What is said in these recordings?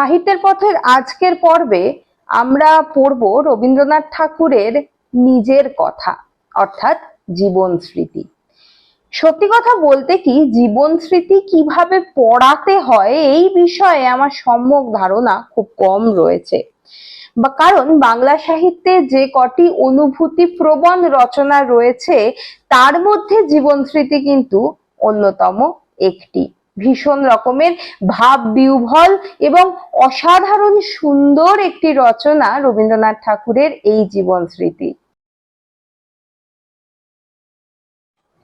সাহিত্যের পথের আজকের পর্বে আমরা পড়ব রবীন্দ্রনাথ ঠাকুরের নিজের কথা, অর্থাৎ জীবন স্মৃতি। সত্যি কথা বলতে কি, জীবন স্মৃতি কীভাবে পড়াতে হয় এই বিষয়ে আমার সম্যক ধারণা খুব কম রয়েছে। বা কারণ বাংলা সাহিত্যে যে কটি অনুভূতি প্রবণ রচনা রয়েছে, তার মধ্যে জীবন স্মৃতি কিন্তু অন্যতম একটি। ভীষণ রকমের ভাব বিহ্বল এবং অসাধারণ সুন্দর একটি রচনা রবীন্দ্রনাথ ঠাকুরের এই জীবন স্মৃতি।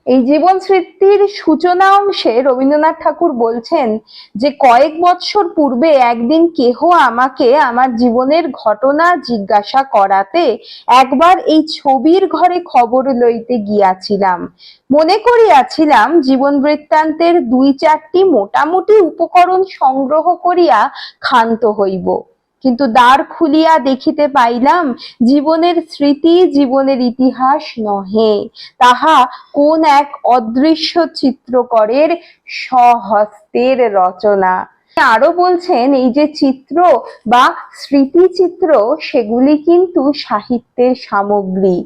এই জীবন স্মৃতির সূচনা অংশে রবীন্দ্রনাথ ঠাকুর বলছেন যে, কয়েক বৎসর পূর্বে একদিন কেহ আমাকে আমার জীবনের ঘটনা জিজ্ঞাসা করাতে একবার এই ছবির ঘরে খবর লইতে গিয়াছিলাম। মনে করিয়াছিলাম জীবন বৃত্তান্তের দুই চারটি মোটামুটি উপকরণ সংগ্রহ করিয়া ক্ষান্ত হইব। কিন্তু দ্বার খুলিয়া দেখিতে পাইলাম, জীবনের স্মৃতি জীবনের ইতিহাস নহে। তাহা কোন এক অদৃশ্য চিত্রকরের স্বহস্তের রচনা। আরও বলছেন, এই যে চিত্র বা স্মৃতিচিত্র, সেগুলি কিন্তু সাহিত্যের সামগ্রী।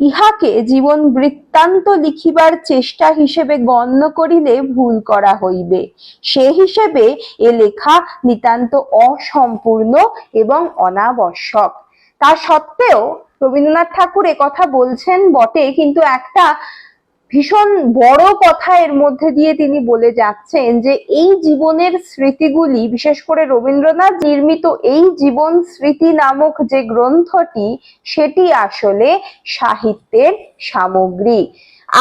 ইহাকে জীবন বৃত্তান্ত লিখিবার চেষ্টা হিসেবে গণ্য করিলে ভুল করা হইবে। সে হিসেবে এ লেখা নিতান্ত অসম্পূর্ণ এবং অনাবশ্যক। তা সত্ত্বেও রবীন্দ্রনাথ ঠাকুর কথা বলছেন বটে, কিন্তু একটা ভীষণ বড় কথা এর মধ্যে দিয়ে তিনি বলে যাচ্ছেন যে এই জীবনের স্মৃতিগুলি, বিশেষ করে রবীন্দ্রনাথ নির্মিত এই জীবন স্মৃতি নামক যে গ্রন্থটি, সেটি আসলে সাহিত্যের সামগ্রী।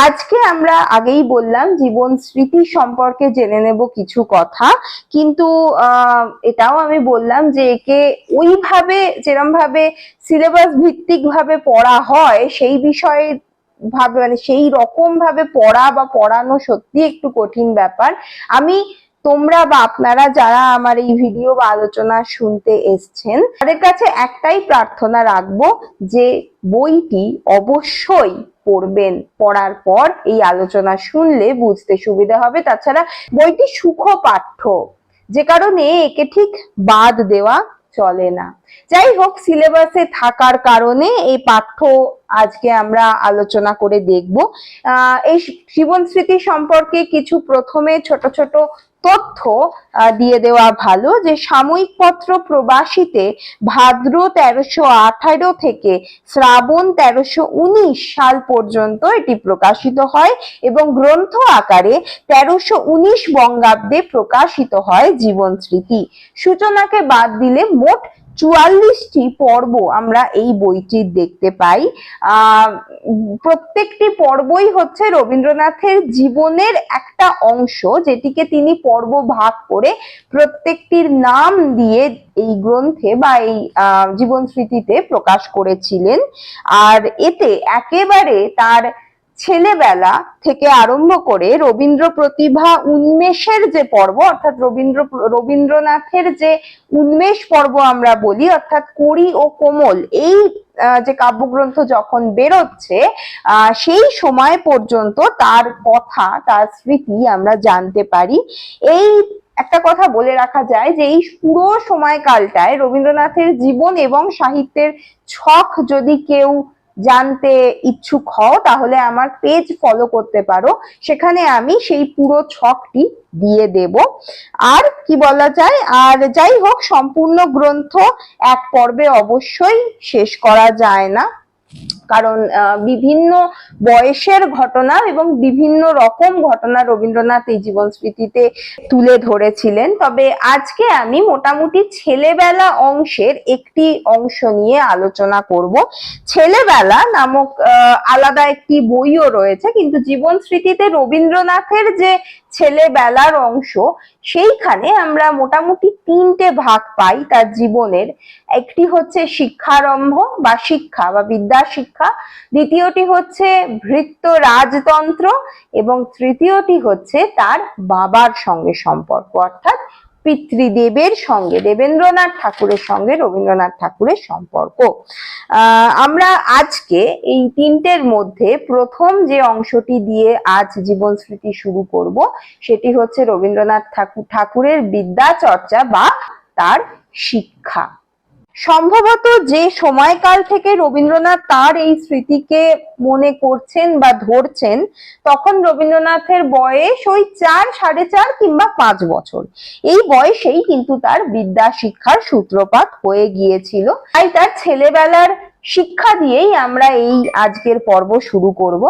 আজকে আমরা আগেই বললাম জীবন স্মৃতি সম্পর্কে জেনে নেব কিছু কথা, কিন্তু এটাও আমি বললাম যে একে ওইভাবে যেরম ভাবে সিলেবাস ভিত্তিক ভাবে পড়া হয়, সেই বিষয়ে ভাবে মানে সেই রকম ভাবে পড়া বা পড়ানো সত্যি একটু কঠিন ব্যাপার। আমি, তোমরা বা আপনারা যারা আমার এই ভিডিও বা আলোচনা শুনতে এসছেন, তাদের কাছে একটাই প্রার্থনা রাখব যে বইটি অবশ্যই পড়বেন। পড়ার পর এই আলোচনা শুনলে বুঝতে সুবিধা হবে। তাছাড়া বইটি সুখ পাঠ্য যে কারণে একে ঠিক বাদ দেওয়া চলে না। যাই হোক সিলেবাসে থাকার কারণে এই পাঠ্য আজকে আমরা আলোচনা করে দেখব। এই জীবন স্মৃতি সম্পর্কে কিছু প্রথমে ছোট ছোট তথ্য দিয়ে দেওয়া ভালো যে সাময়িক পত্র প্রবাসীতে ভাদ্র তেরোশো আঠারো থেকে শ্রাবণ তেরোশো উনিশ সাল পর্যন্ত এটি প্রকাশিত হয় এবং গ্রন্থ আকারে তেরোশো উনিশ বঙ্গাব্দে প্রকাশিত হয় জীবন স্মৃতি। সূচনাকে বাদ দিলে মোট চুয়াল্লিশটি পর্ব আমরা এই বইটির দেখতে পাই। প্রত্যেকটি পর্বই হচ্ছে রবীন্দ্রনাথের জীবনের একটা অংশ, যেটিকে তিনি পর্ব ভাগ করে প্রত্যেকটির নাম দিয়ে এই গ্রন্থে বা এই জীবন স্মৃতিতে প্রকাশ করেছিলেন। আর এতে একেবারে তার ছেলেবেলা থেকে আরম্ভ করে রবীন্দ্র প্রতিভা উন্মেষের যে পর্ব, অর্থাৎ রবীন্দ্র, রবীন্দ্রনাথের যে উন্মেষ পর্ব আমরা বলি, অর্থাৎ কড়ি ও কোমল, এই যে কাব্যগ্রন্থ যখন বেরোচ্ছে সেই সময় পর্যন্ত তার কথা, তার স্মৃতি আমরা জানতে পারি। এই একটা কথা বলে রাখা যায় যে এই পুরো সময়কালটায় রবীন্দ্রনাথের জীবন এবং সাহিত্যের ছক যদি কেউ জানতে ইচ্ছুক হও, তাহলে আমার পেজ ফলো করতে পারো। সেখানে আমি সেই পুরো ছকটি দিয়ে দেব। আর কি বলা যায়? আর যাই হোক, সম্পূর্ণ গ্রন্থ এক পর্বে অবশ্যই শেষ করা যায় না। কারণ বিভিন্ন বয়সের ঘটনা এবং বিভিন্ন রকম ঘটনা রবীন্দ্রনাথ এই জীবন স্মৃতিতে তুলে ধরেছিলেন। তবে আজকে আমি মোটামুটি ছেলেবেলা অংশের একটি অংশ নিয়ে আলোচনা করব। ছেলেবেলা নামক আলাদা একটি বইও রয়েছে, কিন্তু জীবন স্মৃতিতে রবীন্দ্রনাথের যে ছেলেবেলার অংশ, সেইখানে আমরা মোটামুটি তিনটে ভাগ পাই তার জীবনের। একটি হচ্ছে শিক্ষারম্ভ বা শিক্ষা বা বিদ্যা শিক্ষা, দ্বিতীয়টি হচ্ছে ভৃত্য রাজতন্ত্র এবং তৃতীয়টি হচ্ছে তার বাবার সঙ্গে সম্পর্ক, অর্থাৎ পিতৃদেবের সঙ্গে, দেবেন্দ্রনাথ ঠাকুরের সঙ্গে রবীন্দ্রনাথ ঠাকুরের সম্পর্ক। আমরা আজকে এই তিনটের মধ্যে প্রথম যে অংশটি দিয়ে আজ জীবন স্মৃতি শুরু করব, সেটি হচ্ছে রবীন্দ্রনাথ ঠাকুর ঠাকুরের বিদ্যা চর্চা বা তার শিক্ষা। সম্ভবত যে সময়কাল থেকে রবীন্দ্রনাথ তার এই স্মৃতিকে মনে করছেন বা ধরছেন, তখন রবীন্দ্রনাথের বয়স ওই চার, সাড়ে চার কিংবা পাঁচ বছর। এই বয়সেই কিন্তু তার বিদ্যা শিক্ষার সূত্রপাত হয়ে গিয়েছিল। তাই তার ছেলেবেলার শিক্ষা দিয়েই আমরা এই আজকের পর্ব শুরু করব।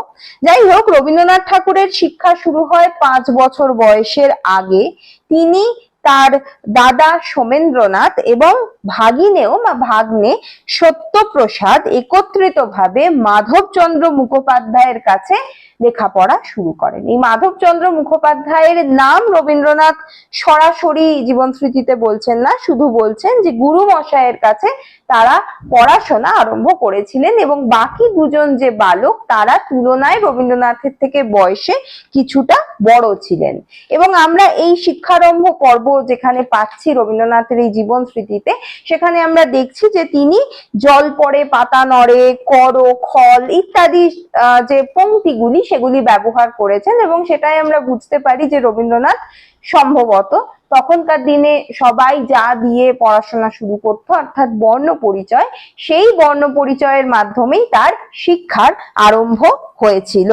যাই হোক, রবীন্দ্রনাথ ঠাকুরের শিক্ষা শুরু হয় পাঁচ বছর বয়সের আগে। তিনি তার দাদা সোমেন্দ্রনাথ এবং ভাগিনেও বা ভাগ্নে সত্যপ্রসাদ একত্রিতভাবে মাধবচন্দ্র মুখোপাধ্যায়ের কাছে লেখাপড়া শুরু করেন। এই মাধবচন্দ্র মুখোপাধ্যায়ের নাম রবীন্দ্রনাথ সরাসরি জীবন স্মৃতিতে বলছেন না, শুধু বলছেন যে গুরু মশায়ের কাছে তারা পড়াশোনা আরম্ভ করেছিলেন এবং বাকি দুজন যে বালক তারা তুলনায় রবীন্দ্রনাথের থেকে বয়সে কিছুটা বড় ছিলেন। এবং আমরা এই শিক্ষারম্ভ পর্ব যেখানে পাচ্ছি রবীন্দ্রনাথের এই জীবন স্মৃতিতে সেখানে আমরা দেখছি যে তিনি জল পড়ে, পাতা নড়ে, কর খল ইত্যাদি যে পংক্তিগুলি সেগুলি ব্যবহার করেছেন এবং সেটাই আমরা বুঝতে পারি যে রবীন্দ্রনাথ সম্ভবত তখনকার দিনে সবাই যা দিয়ে পড়াশোনা শুরু করত, অর্থাৎ বর্ণ পরিচয়, সেই বর্ণ পরিচয়ের মাধ্যমেই তার শিক্ষার আরম্ভ হয়েছিল।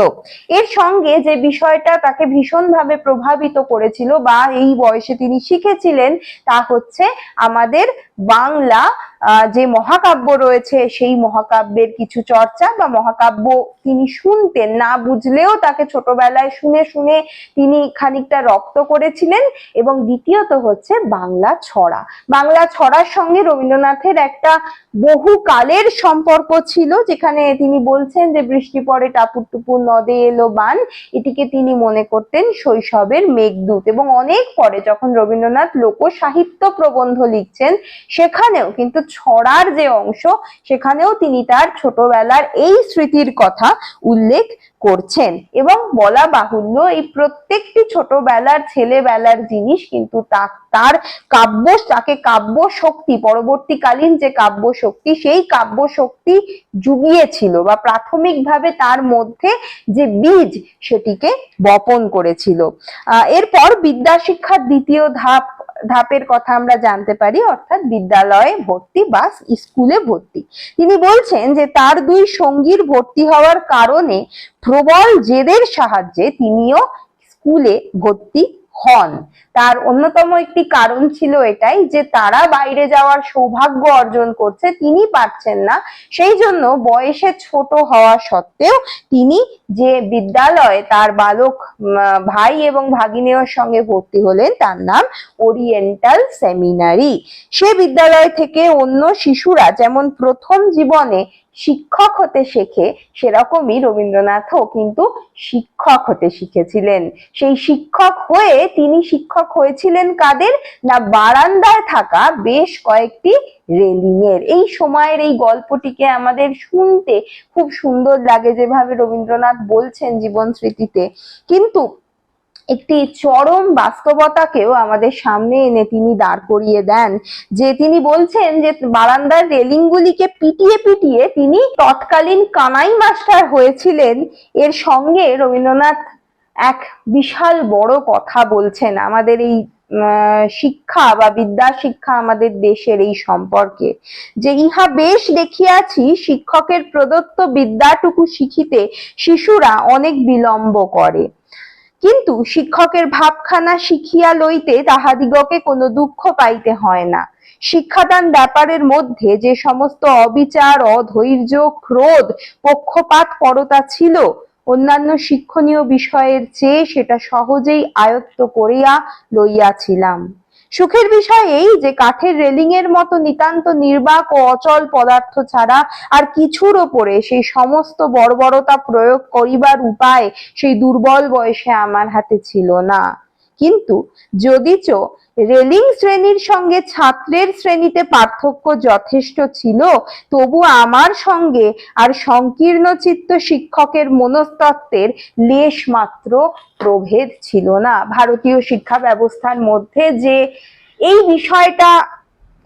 এর সঙ্গে যে বিষয়টা তাকে ভীষণভাবে প্রভাবিত করেছিল বা এই বয়সে তিনি শিখেছিলেন তা হচ্ছে আমাদের বাংলা যে মহাকাব্য রয়েছে, সেই মহাকাব্যের কিছু চর্চা বা মহাকাব্য তিনি শুনতেন। না বুঝলেও তাকে ছোটবেলায় শুনে শুনে তিনি খানিকটা রপ্ত করেছিলেন এবং দ্বিতীয়ত হচ্ছে বাংলা ছড়া। বাংলা ছড়ার সঙ্গে রবীন্দ্রনাথের একটা বহুকালের সম্পর্ক ছিল, যেখানে তিনি বলছেন যে, বৃষ্টি পরে টাপুর টুপুর নদে এলো বান। এটিকে তিনি মনে করতেন শৈশবের মেঘদূত। এবং অনেক পরে যখন রবীন্দ্রনাথ লোক সাহিত্য প্রবন্ধ লিখছেন, সেখানেও কিন্তু ছড়ার যে অংশ, সেখানেও তিনি তার ছোটবেলার এই স্মৃতির কথা উল্লেখ করছেন। এবং বলা বাহুল্য, এই প্রত্যেকটি ছোটবেলার ছেলেবেলার জিনিস কিন্তু তার কাব্য, তাকে কাব্য শক্তি পরবর্তীকালীন যে কাব্য শক্তি সেই কাব্য শক্তি জুগিয়েছিল বা প্রাথমিকভাবে তার মধ্যে যে বীজ, সেটিকে বপন করেছিল। এরপর বিদ্যা শিক্ষার দ্বিতীয় ধাপ ধাপের কথা আমরা জানতে পারি, অর্থাৎ বিদ্যালয়ে ভর্তি বা স্কুলে ভর্তি। তিনি বলছেন যে, তার দুই সঙ্গীর ভর্তি হওয়ার কারণে প্রবল জেদের সাহায্যে তিনিও স্কুলে ভর্তি হন। তার অন্যতম একটি কারণ ছিল এটাই যে তারা বাইরে যাওয়ার সৌভাগ্য অর্জন করছে, তিনি পারছেন না। সেই জন্য বয়সে ছোট হওয়া সত্ত্বেও তিনি যে বিদ্যালয়ে তার বালক ভাই এবং ভাগিনেয়র সঙ্গে ভর্তি হলেন, তার নাম ওরিয়েন্টাল সেমিনারি সে বিদ্যালয় থেকে অন্য শিশুরা যেমন প্রথম জীবনে শিক্ষক হতে শেখে সেরকমই রবীন্দ্রনাথও কিন্তু শিক্ষক হতে শিখেছিলেন। সেই শিক্ষক হয়ে তিনি শিক্ষক হয়েছিলেন কাদের? না বারান্দায় থাকা বেশ কয়েকটি রেলিং এর এই সময়ের এই গল্পটিকে আমাদের শুনতে খুব সুন্দর লাগে যেভাবে রবীন্দ্রনাথ বলছেন জীবন স্মৃতিতে। কিন্তু একটি চরম বাস্তবতাকেও আমাদের সামনে এনে তিনি দাঁড় করিয়ে দেন, যে তিনি বলছেন যে বারান্দার রেলিংগুলিকে পিটিয়ে পিটিয়ে তিনি তৎকালীন কানাই মাস্টার হয়েছিলেন। এর সঙ্গে রবীন্দ্রনাথ এক বিশাল বড় কথা বলছেন, আমাদের এই শিক্ষা বা বিদ্যা শিক্ষা আমাদের দেশের এই সম্পর্কে, যে ইহা বেশ দেখিয়াছি শিক্ষকের প্রদত্ত বিদ্যাটুকু শিখিতে শিশুরা অনেক বিলম্ব করে। কিন্তু শিক্ষকের ভাবখানা শিখিয়া লইতে তাহাদিগকে কোনো দুঃখ পাইতে হয় না। শিক্ষাদান ব্যাপারের মধ্যে যে সমস্ত অবিচার, অধৈর্য, ক্রোধ, পক্ষপাত, পরতা ছিল, অন্যান্য শিক্ষণীয় বিষয়ের চেয়ে সেটা সহজেই আয়ত্ত করিয়া লইয়াছিলাম। সুখের বিষয় এই যে কাঠের রেলিং এর মতো নিতান্ত নির্বাক ও অচল পদার্থ ছাড়া আর কিছুর ওপরে সেই সমস্ত বর্বরতা প্রয়োগ করিবার উপায় সেই দুর্বল বয়সে আমার হাতে ছিল না। কিন্তু যদিচ রেলিং শ্রেণির সঙ্গে ছাত্রের শ্রেণীতে পার্থক্য যথেষ্ট ছিল, তবু আমার সঙ্গে আর সংকীর্ণ চিত্ত শিক্ষকের মনস্তত্ত্বের লেশ মাত্র প্রভেদ ছিল না। ভারতীয় শিক্ষা ব্যবস্থার মধ্যে যে এই বিষয়টা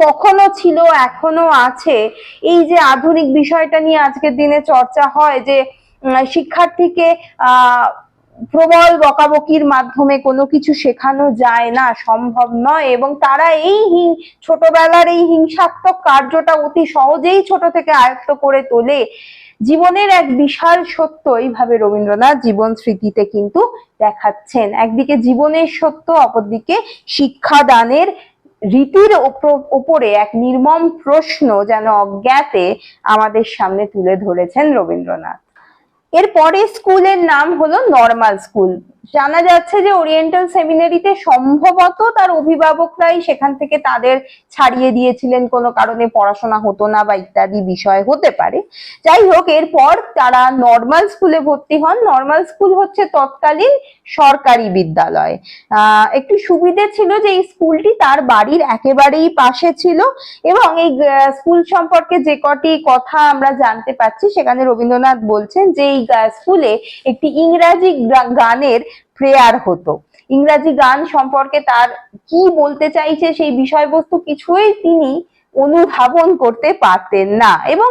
তখনও ছিল, এখনও আছে। এই যে আধুনিক বিষয়টা নিয়ে আজকের দিনে চর্চা হয় যে শিক্ষার্থীকে, আহ প্রবল বকাবকির মাধ্যমে কোনো কিছু শেখানো যায় না, সম্ভব নয়। এবং তারা এই ছোটবেলার এই হিংসাত্মক কার্যটা অতি সহজেই ছোট থেকে আয়ত্ত করে তোলে। জীবনের এক বিশাল সত্য এইভাবে রবীন্দ্রনাথ জীবন স্মৃতিতে কিন্তু দেখাচ্ছেন। একদিকে জীবনের সত্য, অপরদিকে শিক্ষাদানের রীতির ওপরে এক নির্মম প্রশ্ন যেন অজ্ঞাতে আমাদের সামনে তুলে ধরেছেন রবীন্দ্রনাথ। এরপরে স্কুলের নাম হলো নর্মাল স্কুল জানা যাচ্ছে যে ওরিয়েন্টাল সেমিনারিতে সম্ভবত তার অভিভাবকরাই সেখান থেকে তাদের ছাড়িয়ে দিয়েছিলেন, কোনো কারণে পড়াশোনা হতো না বা ইত্যাদি বিষয় হতে পারে। যাই হোক, এরপর তারা নর্মাল স্কুলে ভর্তি হন। নর্মাল স্কুল হচ্ছে তৎকালীন সরকারি বিদ্যালয়। একটু সুবিধে ছিল যে এই স্কুলটি তার বাড়ির একেবারেই পাশে ছিল এবং এই স্কুল সম্পর্কে যে কটি কথা আমরা জানতে পাচ্ছি সেখানে রবীন্দ্রনাথ বলছেন যে এই স্কুলে একটি ইংরাজি গানের প্রেয়ার হতো। ইংরাজি গান সম্পর্কে তার কি বলতে চাইছে সেই বিষয়বস্তু কিছুই তিনি অনুধাবন করতে পারতেন না এবং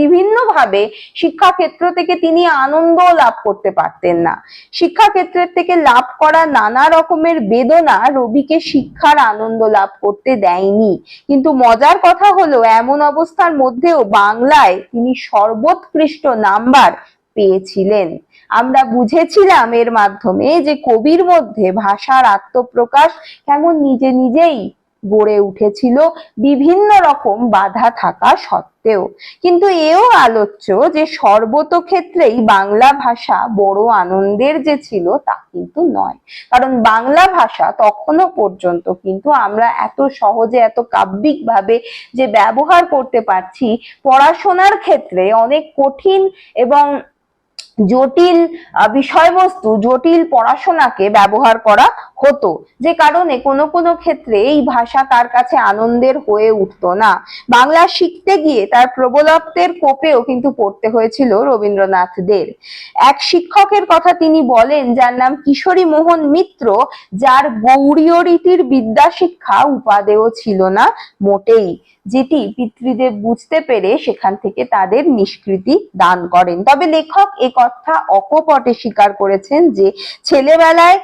বিভিন্নভাবে শিক্ষাক্ষেত্র থেকে তিনি আনন্দ লাভ করতে পারতেন না। শিক্ষাক্ষেত্রের থেকে লাভ করা নানা রকমের বেদনা রবিকে শিক্ষার আনন্দ লাভ করতে দেয়নি। কিন্তু মজার কথা হলো, এমন অবস্থার মধ্যেও বাংলায় তিনি সর্বোৎকৃষ্ট নাম্বার পেয়েছিলেন। আমরা বুঝেছিলাম এর মাধ্যমে যে কবির মধ্যে ভাষার আত্মপ্রকাশ কেমন নিজে নিজেই গড়ে উঠেছিল, বিভিন্ন রকম বাধা থাকা সত্ত্বেও। কিন্তু এও আলোচ্য যে সর্বতক্ষেত্রেই বাংলা ভাষা বড় আনন্দের যে ছিল তা কিন্তু নয়। কারণ বাংলা ভাষা তখনও পর্যন্ত কিন্তু আমরা এত সহজে, এত কাব্যিক ভাবে যে ব্যবহার করতে পারছি, পড়াশোনার ক্ষেত্রে অনেক কঠিন এবং জটিল বিষয়বস্তু জটিল পড়াশোনাকে ব্যবহার করা হতো। যে কারণে কোনো কোনো ক্ষেত্রে এই ভাষা তার কাছে আনন্দের হয়ে উঠতো না। বাংলা শিখতে গিয়ে তার প্রবলত্বের কোপেও কিন্তু পড়তে হয়েছিল রবীন্দ্রনাথদের এক শিক্ষকের কথা তিনি বলেন, যার নাম কিশোরী মোহন মিত্র, যার গৌড়ীয় রীতির বিদ্যা শিক্ষা উপাদেয় ছিল না মোটেই, যেটি পিতৃদেব বুঝতে পেরে সেখান থেকে তাদের নিষ্কৃতি দান করেন। তবে লেখক এ কথা অকপটে স্বীকার করেছেন যে, ছেলেবেলায়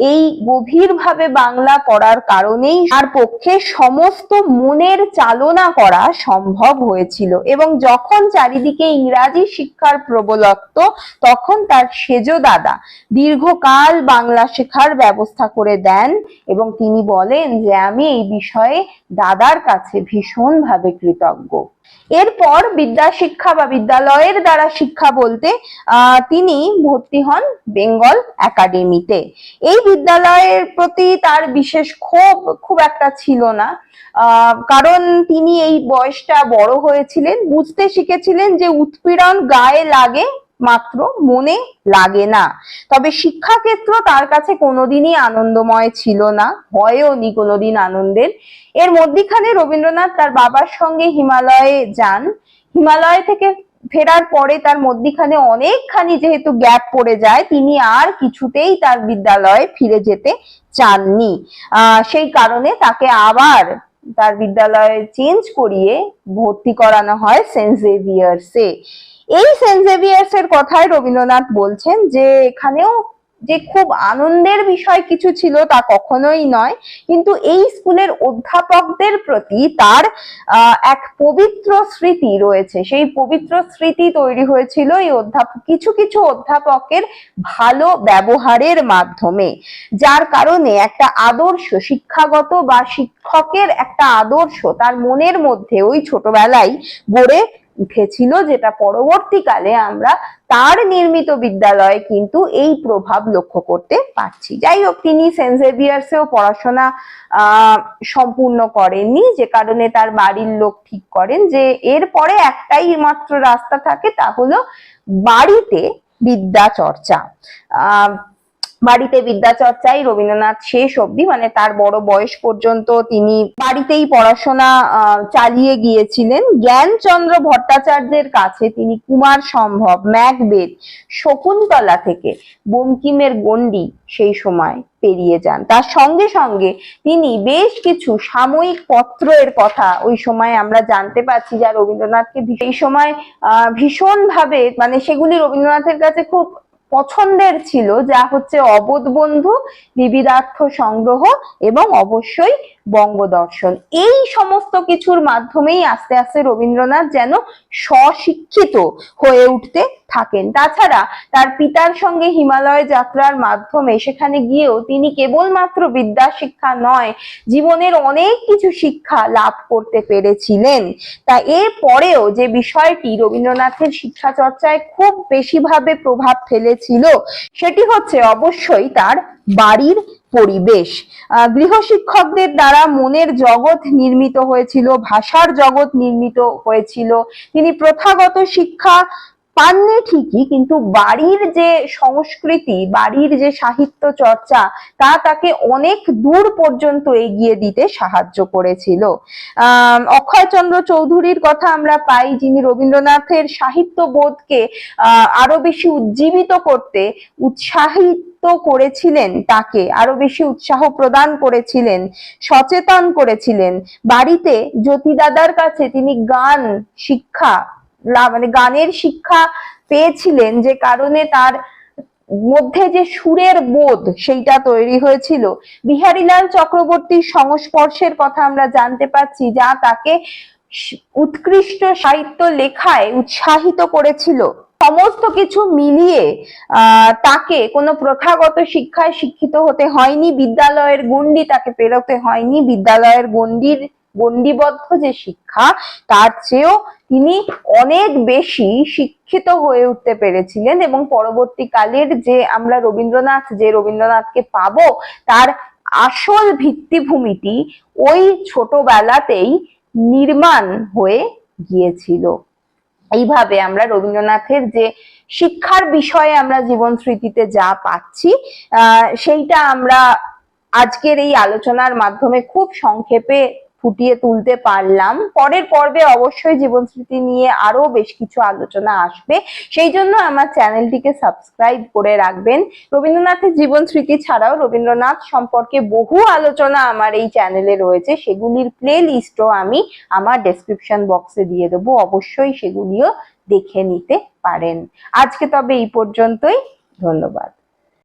এই গভীরভাবে বাংলা পড়ার কারণেই তার পক্ষে সমস্ত মনের চালনা করা সম্ভব হয়েছিল এবং যখন চারিদিকে ইংরাজি শিক্ষার প্রবলত্ব, তখন তার সেজ দাদা দীর্ঘকাল বাংলা শেখার ব্যবস্থা করে দেন এবং তিনি বলেন যে, আমি এই বিষয়ে দাদার কাছে ভীষণভাবে কৃতজ্ঞ। এরপর বিদ্যা শিক্ষা বা বিদ্যালয়ের দ্বারা শিক্ষা বলতে তিনি ভর্তি হন বেঙ্গল একাডেমিতে। এই বিদ্যালয়ের প্রতি তার বিশেষ ক্ষোভ খুব একটা ছিল না কারণ তিনি এই বয়সটা বড় হয়েছিলেন, বুঝতে শিখেছিলেন যে উৎপীড়ন গায়ে লাগে মাত্র মনে লাগে না। তবে শিক্ষাক্ষেত্র তার কাছে কোনোদিনই আনন্দময় ছিল না, হয়ও নি কোনোদিন আনন্দের। এর মধ্যিখানে রবীন্দ্রনাথ তার বাবার সঙ্গে হিমালয়ে যান। হিমালয় থেকে ফেরার পরে তার মধ্যিখানে অনেকখানি যেহেতু গ্যাপ পড়ে যায়, তিনি আর কিছুতেই তার বিদ্যালয়ে ফিরে যেতে চাননি। সেই কারণে তাকে আবার তার বিদ্যালয়ে চেঞ্জ করিয়ে ভর্তি করানো হয় সেন্ট জেভিয়ার্সে। এই সেন্ট জেভিয়ার্স এর কথাই রবীন্দ্রনাথ বলছেন যে এখানেও যে খুব আনন্দের বিষয় কিছু ছিল তা কখনোই নয়, কিন্তু এই স্কুলের অধ্যাপকদের প্রতি তার এক পবিত্র স্মৃতি রয়েছে। সেই পবিত্র স্মৃতি তৈরি হয়েছিল এই অধ্যাপক কিছু কিছু অধ্যাপকের ভালো ব্যবহারের মাধ্যমে, যার কারণে একটা আদর্শ, শিক্ষাগত বা শিক্ষকের একটা আদর্শ তার মনের মধ্যে ওই ছোটবেলায় গড়ে উঠেছিল, যেটা পরবর্তীকালে আমরা তার নির্মিত বিদ্যালয়ে কিন্তু এই প্রভাব লক্ষ্য করতে পারছি। যাই হোক, তিনি সেন্ট জেভিয়ার্সেও পড়াশোনা সম্পূর্ণ করেননি, যে কারণে তার বাড়ির লোক ঠিক করেন যে এরপরে একটাই মাত্র রাস্তা থাকে, তা হলো বাড়িতে বিদ্যা চর্চা আহ বাড়িতে বিদ্যা চর্চাই রবীন্দ্রনাথ শেষ অবধি মানে তার বড় বয়স পর্যন্ত তিনি বাড়িতেই পড়াশোনা চালিয়ে গিয়েছিলেন। জ্ঞানচন্দ্র ভট্টাচার্যের কাছে তিনি কুমার সম্ভব ম্যাকবেদ শকুন্তলা থেকে বঙ্কিমের গণ্ডি সেই সময় পেরিয়ে যান। তার সঙ্গে সঙ্গে তিনি বেশ কিছু সাময়িক পত্রের কথা ওই সময় আমরা জানতে পারছি, যা রবীন্দ্রনাথকে সেই সময় আহ ভীষণ ভাবে মানে সেগুলি রবীন্দ্রনাথের কাছে খুব পছন্দের ছিল যা হচ্ছে অবোধ বন্ধু বিবিধার্থ সংগ্রহ এবং অবশ্যই বঙ্গদর্শন। এই সমস্ত কিছুর মাধ্যমেই আস্তে আস্তে রবীন্দ্রনাথ যেন স্বশিক্ষিত হয়ে উঠতে থাকেন। তাছাড়া তার পিতার সঙ্গে হিমালয় যাত্রার মাধ্যমে সেখানে গিয়েও তিনি কেবলমাত্র বিদ্যা শিক্ষা নয়, জীবনের অনেক কিছু শিক্ষা লাভ করতে পেরেছিলেন। তা এর পরেও যে বিষয়টি রবীন্দ্রনাথের শিক্ষা চর্চায় খুব বেশিভাবে প্রভাব ফেলেছিল, সেটি হচ্ছে অবশ্যই তার বাড়ির পরিবেশ। গৃহশিক্ষকদের দ্বারা মনের জগৎ নির্মিত হয়েছিল ভাষার জগৎ নির্মিত হয়েছিল। তিনি প্রথাগত শিক্ষা পাননি ঠিকই, কিন্তু বাড়ির যে সংস্কৃতি, বাড়ির যে সাহিত্য চর্চা, তা তাকে অনেক দূর পর্যন্ত এগিয়ে দিতে সাহায্য করেছিল। আহ অক্ষয়চন্দ্র চৌধুরীর কথা আমরা পাই, যিনি রবীন্দ্রনাথের সাহিত্য বোধকে আহ আরও বেশি উজ্জীবিত করতে উৎসাহিত করেছিলেন তাকে, আরও বেশি উৎসাহ প্রদান করেছিলেন, সচেতন করেছিলেন। বাড়িতে জ্যোতিদাদার কাছে তিনি গান, শিক্ষা মানে গানের শিক্ষা পেয়েছিলেন যে কারণে তার মধ্যে যে সুরের বোধ সেইটা তৈরি হয়েছিল। বিহারীলাল চক্রবর্তীর সংস্পর্শের কথা আমরা জানতে পাচ্ছি, যা তাকে উৎকৃষ্ট সাহিত্য লেখায় উৎসাহিত করেছিল। সমস্ত কিছু মিলিয়ে তাকে কোনো প্রথাগত শিক্ষায় শিক্ষিত হতে হয়নি, বিদ্যালয়ের গণ্ডি তাকে পেরোতে হয়নি। বিদ্যালয়ের গণ্ডির, গণ্ডিবদ্ধ যে শিক্ষা, তার চেয়েও তিনি অনেক বেশি শিক্ষিত হয়ে উঠতে পেরেছিলেন এবং পরবর্তীকালের যে আমরা রবীন্দ্রনাথ, যে রবীন্দ্রনাথকে পাবো, তার আসল ভিত্তিভূমিটি ওই ছোটবেলাতেই নির্মাণ হয়ে গিয়েছিল। এইভাবে আমরা রবীন্দ্রনাথের যে শিক্ষার বিষয়ে আমরা জীবন স্মৃতিতে যা পাচ্ছি সেইটা আমরা আজকের এই আলোচনার মাধ্যমে খুব সংক্ষেপে ফুটিয়ে তুলতে পারলাম। পরের পর্বে অবশ্যই জীবন স্মৃতি নিয়ে আরও বেশ কিছু আলোচনা আসবে। সেই জন্য আমার চ্যানেলটিকে সাবস্ক্রাইব করে রাখবেন। রবীন্দ্রনাথের জীবন স্মৃতি ছাড়াও রবীন্দ্রনাথ সম্পর্কে বহু আলোচনা আমার এই চ্যানেলে রয়েছে। সেগুলির প্লে লিস্টও আমি আমার ডেসক্রিপশন বক্সে দিয়ে দেবো। অবশ্যই সেগুলিও দেখে নিতে পারেন। আজকে তবে এই পর্যন্তই। ধন্যবাদ।